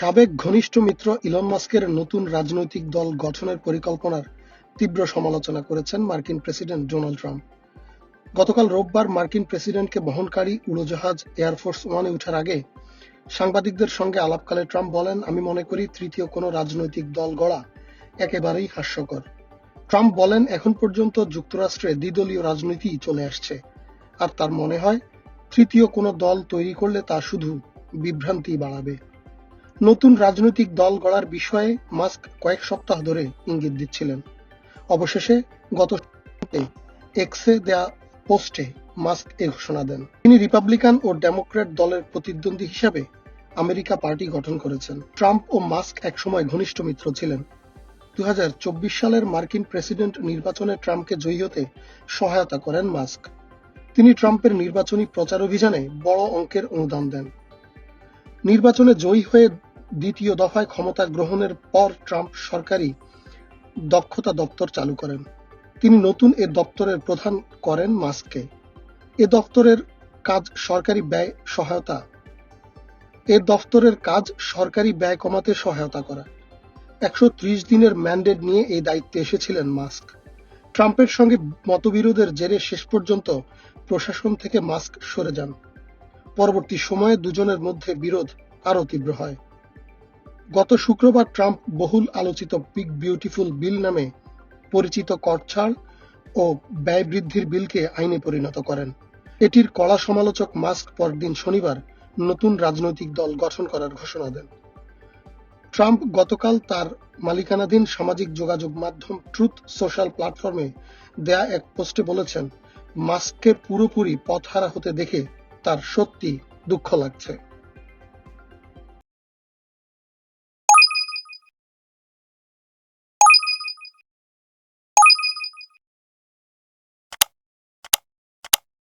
সাবেক ঘনিষ্ঠ মিত্র ইলন মাস্কের নতুন রাজনৈতিক দল গঠনের পরিকল্পনার তীব্র সমালোচনা করেছেন মার্কিন প্রেসিডেন্ট ডোনাল্ড ট্রাম্প। গতকাল রোববার মার্কিন প্রেসিডেন্টকে বহনকারী উড়োজাহাজ এয়ারফোর্স ওয়ানে ওঠার আগে সাংবাদিকদের সঙ্গে আলাপকালে ট্রাম্প বলেন, আমি মনে করি তৃতীয় কোনো রাজনৈতিক দল গড়া একেবারেই হাস্যকর। ট্রাম্প বলেন, এখন পর্যন্ত যুক্তরাষ্ট্রে দ্বিদলীয় রাজনীতি চলে আসছে। আর তার মনে হয়, তৃতীয় কোনো দল তৈরি করলে তা শুধু বিভ্রান্তি বাড়াবে। নতুন রাজনৈতিক দল গড়ার বিষয়ে মাস্ক কয়েক সপ্তাহ ধরে ইঙ্গিত দিচ্ছিলেন। অবশেষে গত এক্সে দেয়া পোস্টে মাস্ক এ ঘোষণা দেন। তিনি রিপাবলিকান ও ডেমোক্র্যাট দলের প্রতিদ্বন্দ্বী হিসাবে আমেরিকা পার্টি গঠন করেছেন। ট্রাম্প ও মাস্ক একসময় ঘনিষ্ঠ মিত্র ছিলেন। দু হাজার চব্বিশ সালের মার্কিন প্রেসিডেন্ট নির্বাচনে ট্রাম্পকে জয়ী হতে সহায়তা করেন মাস্ক। তিনি ট্রাম্পের নির্বাচনী প্রচার অভিযানে বড় অঙ্কের অনুদান দেন। নির্বাচনে জয়ী হয়ে দ্বিতীয় দফায় ক্ষমতা গ্রহণের পর ট্রাম্প সরকারি দক্ষতা দপ্তর চালু করেন। তিনি নতুন এ দপ্তরের প্রধান করেন মাস্ককে। এ দপ্তরের কাজ সরকারি ব্যয় সহায়তা। এ দপ্তরের কাজ সরকারি ব্যয় কমাতে সহায়তা করা। একশো ত্রিশ দিনের ম্যান্ডেট নিয়ে এই দায়িত্বে এসেছিলেন মাস্ক। ট্রাম্পের সঙ্গে মতবিরোধের জেরে শেষ পর্যন্ত প্রশাসন থেকে মাস্ক সরে যান। পরবর্তী সময়ে দুজনের মধ্যে বিরোধ আরও তীব্র হয়। গত শুক্রবার ট্রাম্প বহুল আলোচিত বিগ বিউটিফুল বিল নামে পরিচিত কর ছাড় ও ব্যয় বৃদ্ধির বিলকে আইনে পরিণত করেন। এটির কড়া সমালোচক মাস্ক পরদিন শনিবার নতুন রাজনৈতিক দল গঠন করার ঘোষণা দেন। ট্রাম্প গতকাল তার মালিকানাধীন সামাজিক যোগাযোগ মাধ্যম ট্রুথ সোশ্যাল প্ল্যাটফর্মে দেয়া এক পোস্টে বলেছেন মাস্ককে পুরোপুরি পথহারা হতে দেখে তার সত্যি দুঃখ লাগছে।